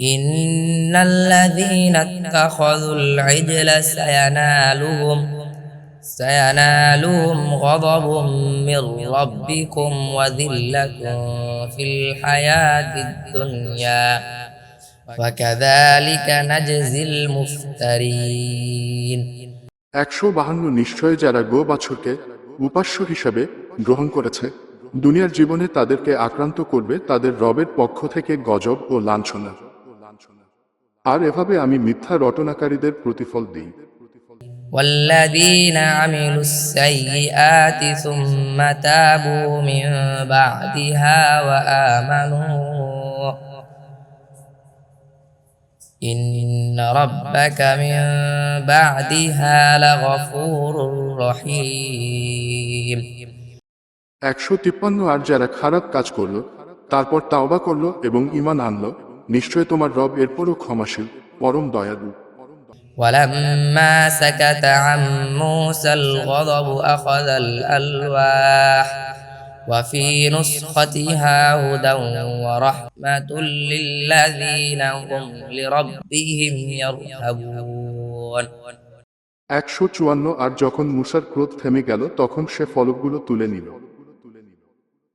إن الذين اتخذوا العجل سينالهم سينالهم غضب من ربكم وذلة في الحياة الدنيا وكذلك نجزي المفترين একশো বাহান্ন নিশ্চয় যারা গো বাছরকে উপাস্য হিসাবে গ্রহণ করেছে দুনিয়ার জীবনে তাদেরকে আক্রান্ত করবে তাদের রবের পক্ষ থেকে গজব ও লাঞ্ছনা আর এভাবে আমি মিথ্যা রটনাকারীদের প্রতিফল দিই والذين عملوا السيئات ثم تابوا من بعدها وآمنوا إن ربك من بعدها لغفور رحيم একশো তিপ্পান্ন আর যারা খারাপ কাজ করলো তারপর তাওবা করলো এবং ইমান আনলো নিশ্চয় তোমার রব এরপরও ক্ষমাশীল পরম দয়ালু ولما سكت عن موسى الغضب أخذ الألواح وفي نسختها هدى ورحمة للذين هم لربهم يرهبون একশো চুয়ান্ন আর যখন মুসার ক্রোধ থেমে গেল তখন সে ফলকগুলো তুলে নিল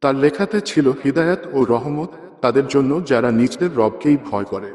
তার লেখাতে ছিল হিদায়াত ও রহমত তাদের জন্য যারা নিজেদের রবকেই ভয় করে।